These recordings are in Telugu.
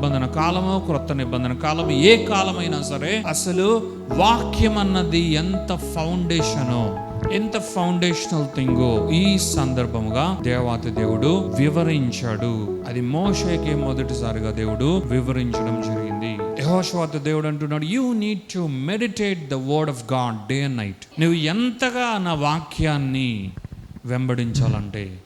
నిబంధన కాలము క్రొత్త నిబంధన కాలము ఏ కాలమైనా సరే అసలు వాక్యం అన్నది ఎంత ఫౌండేషనో ఎంత ఫౌండేషనల్ థింగో ఈ సందర్భముగా దేవాతి దేవుడు వివరించాడు. అది మోషేకే మొదటిసారిగా దేవుడు వివరించడం జరిగింది. యహోశ్వాత దేవుడు అంటున్నాడు you need to meditate the word of God day and night నువ్వు ఎంతగా నా వాక్యాన్ని వెంబడించాలంటే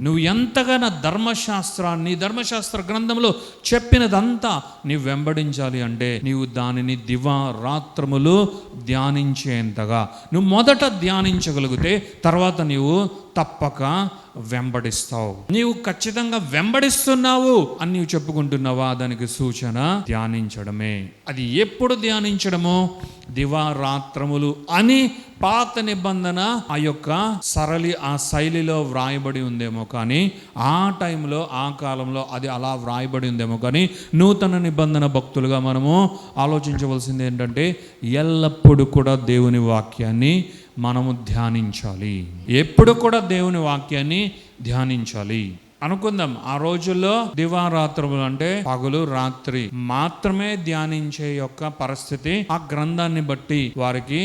నువ్వు ఎంతగా నా ధర్మశాస్త్రాన్ని ధర్మశాస్త్ర గ్రంథంలో చెప్పినదంతా నీవు వెంబడించాలి అంటే నీవు దానిని దివారాత్రములు ధ్యానించేంతగా. నువ్వు మొదట ధ్యానించగలిగితే తర్వాత నీవు తప్పక వెంబడిస్తావు. నీవు ఖచ్చితంగా వెంబడిస్తున్నావు అని నీవు చెప్పుకుంటున్నావా? దానికి సూచన ధ్యానించడమే. అది ఎప్పుడు ధ్యానించడమో దివారాత్రములు అని పాత నిబంధన ఆ యొక్క సరళి ఆ శైలిలో వ్రాయబడి ఉందేమో కానీ ఆ టైంలో ఆ కాలంలో అది అలా వ్రాయబడి ఉందేమో కానీ నూతన నిబంధన భక్తులుగా మనము ఆలోచించవలసింది ఏంటంటే ఎల్లప్పుడూ కూడా దేవుని వాక్యాన్ని మనము ధ్యానించాలి. ఎప్పుడు కూడా దేవుని వాక్యాన్ని ధ్యానించాలి. అనుకుందాం ఆ రోజుల్లో దివారాత్రులు అంటే పగలు రాత్రి మాత్రమే ధ్యానించే యొక్క పరిస్థితి ఆ గ్రంథాన్ని బట్టి వారికి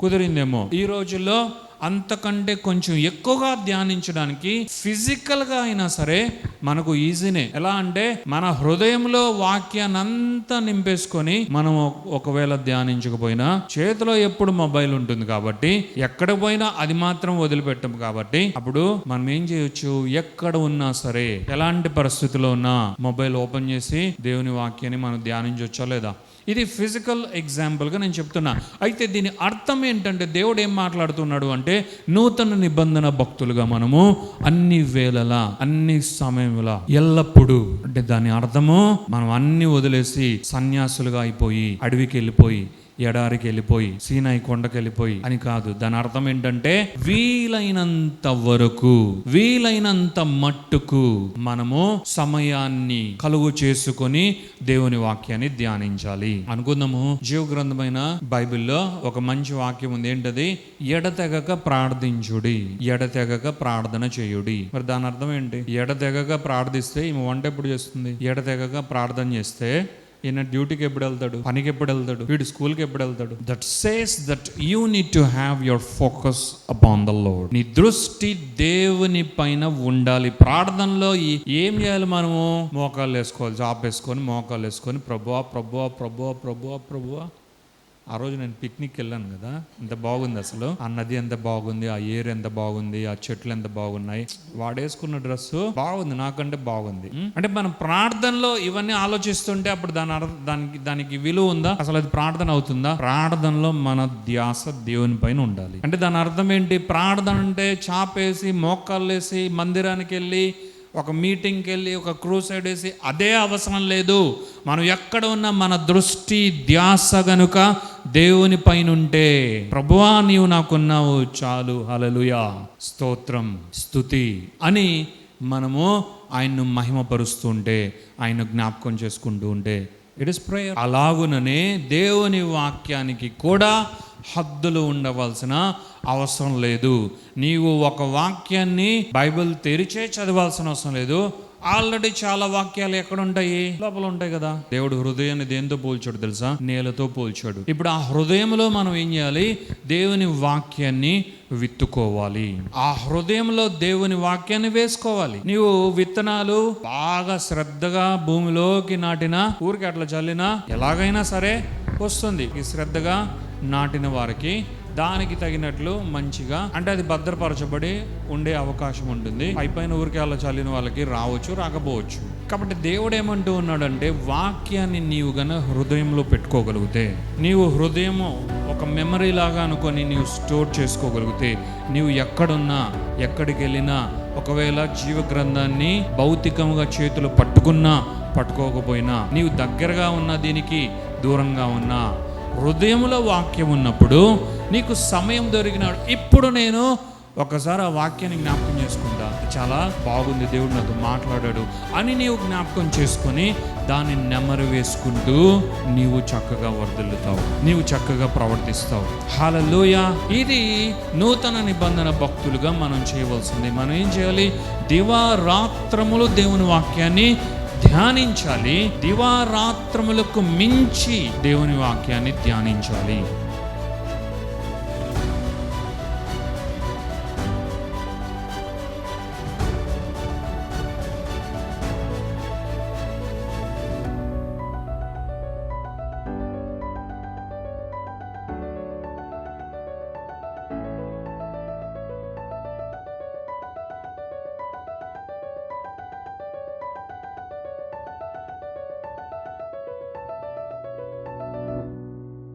కుదిరిందేమో. ఈ రోజుల్లో అంతకంటే కొంచెం ఎక్కువగా ధ్యానించడానికి ఫిజికల్గా అయినా సరే మనకు ఈజీనే. ఎలా అంటే మన హృదయంలో వాక్యాన్ని అంతా నింపేసుకొని మనం ఒకవేళ ధ్యానించకపోయినా చేతిలో ఎప్పుడు మొబైల్ ఉంటుంది కాబట్టి ఎక్కడ పోయినా అది మాత్రం వదిలిపెట్టం కాబట్టి అప్పుడు మనం ఏం చేయొచ్చు? ఎక్కడ ఉన్నా సరే ఎలాంటి పరిస్థితిలో ఉన్నా మొబైల్ ఓపెన్ చేసి దేవుని వాక్యాన్ని మనం ధ్యానించవచ్చా లేదా? ఇది ఫిజికల్ ఎగ్జాంపుల్గా నేను చెప్తున్నా. అయితే దీని అర్థం ఏంటంటే దేవుడు ఏం మాట్లాడుతున్నాడు అంటే నూతన నిబంధన భక్తులుగా మనము అన్ని వేళలా అన్ని సమయములా ఎల్లప్పుడూ అంటే దాని అర్థము మనం అన్ని వదిలేసి సన్యాసులుగా అయిపోయి అడవికి వెళ్ళిపోయి ఎడారికి వెళ్ళిపోయి సీనాయి కొండకి వెళ్ళిపోయి అని కాదు. దాని అర్థం ఏంటంటే వీలైనంత వరకు వీలైనంత మట్టుకు మనము సమయాన్ని కలుగు చేసుకొని దేవుని వాక్యాన్ని ధ్యానించాలి. అనుకుందాము జీవగ్రంథమైన బైబిల్లో ఒక మంచి వాక్యం ఉంది. ఏంటది? ఎడతెగక ప్రార్థించుడి ఎడతెగక ప్రార్థన చేయుడి. మరి దాని అర్థం ఏంటి? ఎడతెగక ప్రార్థిస్తే ఈమె వంట ఎప్పుడు చేస్తుంది? ఎడతెగక ప్రార్థన చేస్తే ఈయన డ్యూటీకి ఎప్పుడు వెళ్తాడు? పనికి ఎప్పుడు వెళ్తాడు? వీడు స్కూల్కి ఎప్పుడు వెళ్తాడు? That says that you need to have your focus upon the lord నీ దృష్టి దేవుని పైన ఉండాలి. ప్రార్థనలో ఏం చేయాలి మనము? మోకాళ్ళు వేసుకోవాలి జాబ్ వేసుకొని మోకాళ్ళు వేసుకొని ప్రభువా ప్రభువా ప్రభువా ప్రభువా ప్రభువా. ఆ రోజు నేను పిక్నిక్ వెళ్ళాను కదా ఎంత బాగుంది అసలు? ఆ నది ఎంత బాగుంది ఆ ఏర్ ఎంత బాగుంది ఆ చెట్లు ఎంత బాగున్నాయి. వాడేసుకున్న డ్రెస్ బాగుంది నాకంటే బాగుంది? అంటే మనం ప్రార్థనలో ఇవన్నీ ఆలోచిస్తుంటే అప్పుడు దాని దానికి దానికి విలువ ఉందా? అసలు అది ప్రార్థన అవుతుందా? ప్రార్థనలో మన ధ్యాస దేవుని పైన ఉండాలి. అంటే దాని అర్థం ఏంటి? ప్రార్థన అంటే చాపేసి మోకాళ్ళు వేసి మందిరానికి వెళ్ళి ఒక మీటింగ్కి వెళ్ళి ఒక క్రూసైడ్ వేసి అదే అవసరం లేదు. మనం ఎక్కడ ఉన్నా మన దృష్టి ధ్యాస గనుక దేవుని పైన ఉంటే ప్రభువా నీవు నాకున్నావు చాలు హలలుయా స్తోత్రం స్తుతి అని మనము ఆయన్ను మహిమపరుస్తుంటే ఆయన జ్ఞాపకం చేసుకుంటూ ఉంటే ఇట్ ఇస్ ప్రేయర్. అలాగుననే దేవుని వాక్యానికి కూడా హద్దులు ఉండవలసిన అవసరం లేదు. నీవు ఒక వాక్యాన్ని బైబిల్ తెరిచే చదవాల్సిన అవసరం లేదు. ఆల్రెడీ చాలా వాక్యాలు ఎక్కడ ఉంటాయి లోపల ఉంటాయి కదా. దేవుడు హృదయాన్ని దేంతో పోల్చాడు తెలుసా? నేలతో పోల్చాడు. ఇప్పుడు ఆ హృదయంలో మనం ఏం చేయాలి? దేవుని వాక్యాన్ని విత్తుకోవాలి. ఆ హృదయంలో దేవుని వాక్యాన్ని వేసుకోవాలి. నీవు విత్తనాలు బాగా శ్రద్ధగా భూమిలోకి నాటిన ఊరికి అట్లా చల్లినా ఎలాగైనా సరే వస్తుంది. ఈ శ్రద్ధగా నాటిన వారికి దానికి తగినట్లు మంచిగా అంటే అది భద్రపరచబడి ఉండే అవకాశం ఉంటుంది. పైపైన ఊరికేళ్ళ చల్లిన వాళ్ళకి రావచ్చు రాకపోవచ్చు. కాబట్టి దేవుడు ఏమంటూ ఉన్నాడంటే వాక్యాన్ని నీవు గన హృదయంలో పెట్టుకోగలిగితే నీవు హృదయము ఒక మెమరీ లాగా అనుకొని నీవు స్టోర్ చేసుకోగలిగితే నీవు ఎక్కడున్నా ఎక్కడికి వెళ్ళినా ఒకవేళ జీవ గ్రంథాన్ని భౌతికంగా చేతులు పట్టుకున్నా పట్టుకోకపోయినా నీవు దగ్గరగా ఉన్న దీనికి దూరంగా ఉన్నా హృదయంలో వాక్యం ఉన్నప్పుడు నీకు సమయం దొరికినాడు. ఇప్పుడు నేను ఒకసారి ఆ వాక్యాన్ని జ్ఞాపకం చేసుకుంటా. చాలా బాగుంది. దేవుడు నాతో మాట్లాడాడు అని నీవు జ్ఞాపకం చేసుకొని దాన్ని నెమరు వేసుకుంటూ నీవు చక్కగా వర్దిల్లుతావు నీవు చక్కగా ప్రవర్తిస్తావు. హాలలోయ ఇది నూతన నిబంధన భక్తులుగా మనం చేయవలసింది. మనం ఏం చేయాలి? దివారాత్రములు దేవుని వాక్యాన్ని ధ్యానించాలి. దివారాత్రములకు మించి దేవుని వాక్యాన్ని ధ్యానించాలి.